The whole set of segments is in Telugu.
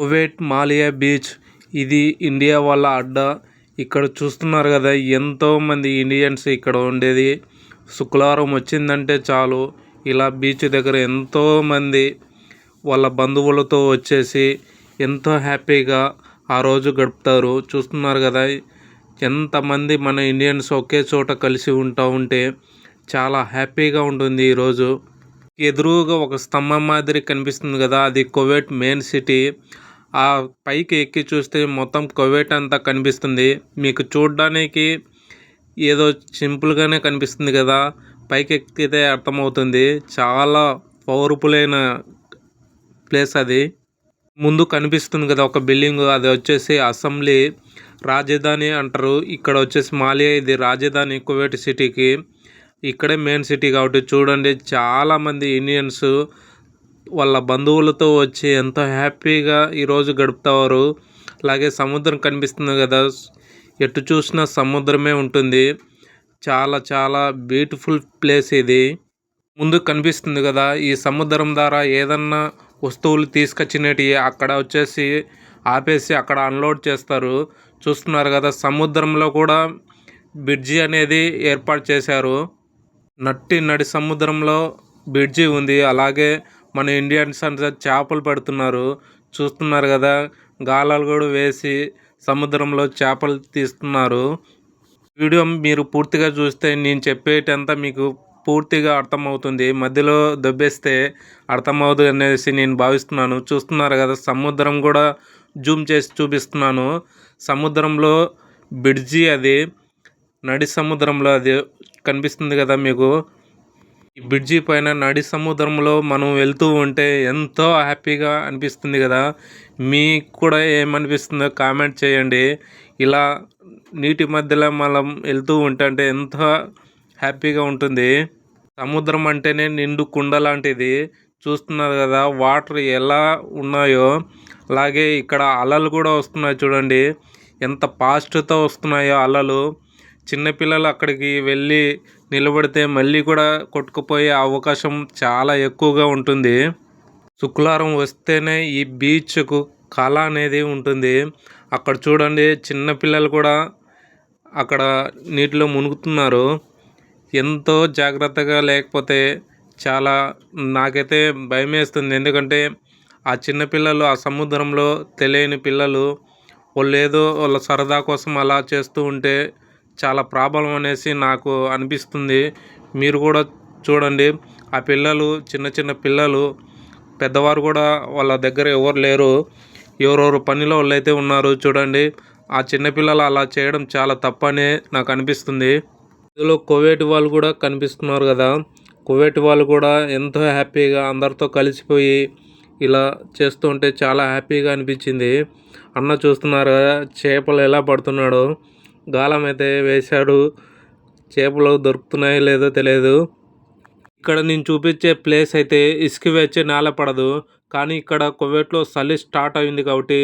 Kuwait Maliya beach. ఇది ఇండియా వాళ్ళ అడ్డా. ఇక్కడ చూస్తున్నారు కదా ఎంతోమంది ఇండియన్స్ ఇక్కడ ఉండేది. శుక్రవారం వచ్చిందంటే చాలు. ఇలా బీచ్ దగ్గర ఎంతోమంది వాళ్ళ బంధువులతో వచ్చేసి ఎంతో హ్యాపీగా ఆ రోజు గడుపుతారు. చూస్తున్నారు కదా ఎంతమంది మన ఇండియన్స్ ఒకే చోట కలిసి ఉంటా ఉంటే చాలా హ్యాపీగా ఉంటుంది ఈరోజు ఎదురుగా ఒక స్తంభం మాదిరి కనిపిస్తుంది కదా అది కువైట్ మెయిన్ సిటీ. ఆ పైకి ఎక్కి చూస్తే మొత్తం కువైట్ అంతా కనిపిస్తుంది. మీకు చూడడానికి ఏదో సింపుల్గానే కనిపిస్తుంది కదా. పైకి ఎక్కితే అర్థమవుతుంది. చాలా పవర్ఫుల్ అయిన ప్లేస్ అది. ముందు కనిపిస్తుంది కదా ఒక బిల్డింగ్. అది వచ్చేసి అసెంబ్లీ రాజధాని అంటారు. ఇక్కడ వచ్చేసి మాలియా ఇది రాజధాని కువైట్ సిటీకి. ఇక్కడే మెయిన్ సిటీ కాబట్టి చూడండి. చాలామంది ఇండియన్స్ వాళ్ళ బంధువులతో వచ్చి ఎంతో హ్యాపీగా ఈరోజు గడుపుతారు. అలాగే సముద్రం కనిపిస్తుంది కదా. ఎటు చూసినా సముద్రమే ఉంటుంది. చాలా చాలా బ్యూటిఫుల్ ప్లేస్ ఇది. ముందు కనిపిస్తుంది కదా ఈ సముద్రం ద్వారా ఏదన్నా వస్తువులు తీసుకొచ్చినవి అక్కడ వచ్చేసి ఆపేసి అక్కడ అన్లోడ్ చేస్తారు. చూస్తున్నారు కదా సముద్రంలో కూడా బ్రిడ్జి అనేది ఏర్పాటు చేశారు. నట్టి నడి సముద్రంలో బ్రిడ్జి ఉంది. అలాగే మన ఇండియన్స్ అంతా చేపలు పడుతున్నారు. చూస్తున్నారు కదా గాలాలు కూడా వేసి సముద్రంలో చేపలు తీస్తున్నారు. వీడియో మీరు పూర్తిగా చూస్తే నేను చెప్పేటంతా మీకు పూర్తిగా అర్థమవుతుంది. మధ్యలో దెబ్బేస్తే అర్థమవుదు అనేసి నేను భావిస్తున్నాను. చూస్తున్నారు కదా సముద్రం కూడా జూమ్ చేసి చూపిస్తున్నాను. సముద్రంలో బ్రిడ్జి అది నడి సముద్రంలో అది కనిపిస్తుంది కదా మీకు. ఈ బ్రిడ్జి పైన నడి సముద్రంలో మనం వెళ్తూ ఉంటే ఎంతో హ్యాపీగా అనిపిస్తుంది కదా. మీకు కూడా ఏమనిపిస్తుందో కామెంట్ చేయండి. ఇలా నీటి మధ్యలో మనం వెళ్తూ ఉంటే ఎంతో హ్యాపీగా ఉంటుంది. సముద్రం అంటేనే నిండు కుండ లాంటిది. చూస్తున్నారు కదా వాటర్ ఎలా ఉన్నాయో. అలాగే ఇక్కడ అలలు కూడా వస్తున్నాయి చూడండి. ఎంత ఫాస్ట్తో వస్తున్నాయో అలలు. చిన్నపిల్లలు అక్కడికి వెళ్ళి నిలబడితే మళ్ళీ కూడా కొట్టుకుపోయే అవకాశం చాలా ఎక్కువగా ఉంటుంది. శుక్రవారం వస్తేనే ఈ బీచ్కు కళ అనేది ఉంటుంది. అక్కడ చూడండి చిన్నపిల్లలు కూడా అక్కడ నీటిలో మునుగుతున్నారు. ఎంతో జాగ్రత్తగా లేకపోతే చాలా నాకైతే భయం వేస్తుంది ఎందుకంటే ఆ చిన్నపిల్లలు ఆ సముద్రంలో తెలియని పిల్లలు వాళ్ళు ఏదో వాళ్ళ సరదా కోసం అలా చేస్తూ ఉంటే చాలా ప్రాబ్లం అనేసి నాకు అనిపిస్తుంది. మీరు కూడా చూడండి. ఆ పిల్లలు చిన్న చిన్న పిల్లలు పెద్దవారు కూడా వాళ్ళ దగ్గర ఎవరు లేరు. ఎవరెవరు పనిలో వాళ్ళైతే ఉన్నారు చూడండి. ఆ చిన్నపిల్లలు అలా చేయడం చాలా తప్పనే నాకు అనిపిస్తుంది. ఇందులో కువైట్ వాళ్ళు కూడా కనిపిస్తున్నారు కదా. కువైట్ వాళ్ళు కూడా ఎంతో హ్యాపీగా అందరితో కలిసిపోయి ఇలా చేస్తుంటే చాలా హ్యాపీగా అనిపించింది. అన్న చూస్తున్నారు కదా చేపలు ఎలా పడుతున్నాడో. గాలం అయితే వేశాడు. చేపలు దొరుకుతున్నాయో లేదో తెలియదు. ఇక్కడ నేను చూపించే ప్లేస్ అయితే ఇసుక వేచే నేల పడదు. కానీ ఇక్కడ కువైట్లో చలి స్టార్ట్ అయింది కాబట్టి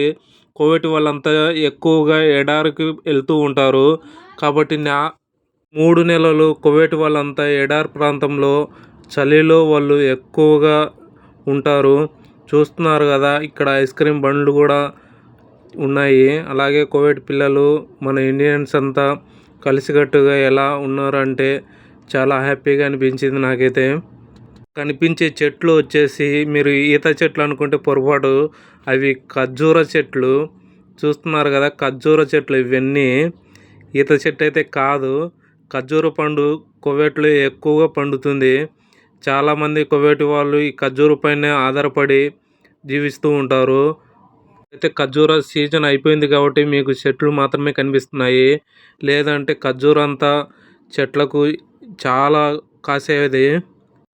కోవిడ్ వాళ్ళంతా ఎక్కువగా ఎడారికి వెళ్తూ ఉంటారు. కాబట్టి నా మూడు నెలలు కోవిడ్ వాళ్ళంతా ఎడార్ ప్రాంతంలో చలిలో వాళ్ళు ఎక్కువగా ఉంటారు. చూస్తున్నారు కదా ఇక్కడ ఐస్ క్రీమ్ బండ్లు కూడా ఉన్నాయి. అలాగే కోవిడ్ పిల్లలు మన ఇండియన్స్ అంతా కలిసికట్టుగా ఎలా ఉన్నారంటే చాలా హ్యాపీగా అనిపించింది నాకైతే. కనిపించే చెట్లు వచ్చేసి మీరు ఈత చెట్లు అనుకుంటే పొరపాటు అవి ఖర్జూర చెట్లు. చూస్తున్నారు కదా ఖర్జూర చెట్లు ఇవన్నీ. ఈత చెట్టు అయితే కాదు ఖర్జూర పండు కొవ్వేట్లు ఎక్కువగా పండుతుంది. చాలామంది కొవ్వేటి వాళ్ళు ఈ ఖర్జూర పైన ఆధారపడి జీవిస్తూ ఉంటారు. అయితే ఖర్జూర సీజన్ అయిపోయింది కాబట్టి మీకు చెట్లు మాత్రమే కనిపిస్తున్నాయి. లేదంటే ఖర్జూర అంతా చెట్లకు చాలా కాసేది.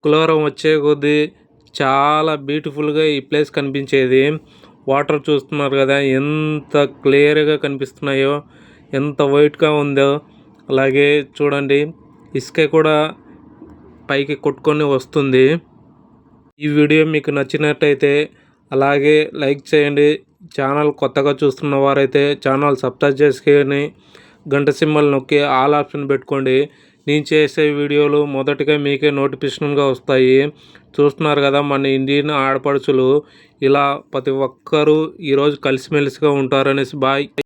కులవరం వచ్చే కొద్దీ చాలా బ్యూటిఫుల్గా ఈ ప్లేస్ కనిపించేది. వాటర్ చూస్తున్నారు కదా ఎంత క్లియర్గా కనిపిస్తున్నాయో ఎంత వైట్గా ఉందో. అలాగే చూడండి ఇసుక కూడా పైకి కొట్టుకొని వస్తుంది. ఈ వీడియో మీకు నచ్చినట్టయితే అలాగే లైక్ చేయండి ఛానల్ కొత్తగా చూస్తున్న వారైతే ఛానల్ సబ్స్క్రైబ్ చేసుకొని గంట సింబల్ నొక్కి ఆల్ ఆప్షన్ పెట్టుకోండి. నేను చేసే వీడియోలు మొదటిగా మీకే నోటిఫికేషన్గా వస్తాయి. చూస్తున్నారు కదా మన ఇండియన్ ఆడపడుచులు ఇలా ప్రతి ఒక్కరూ ఈరోజు కలిసిమెలిసిగా ఉంటారనేసి బాయ్.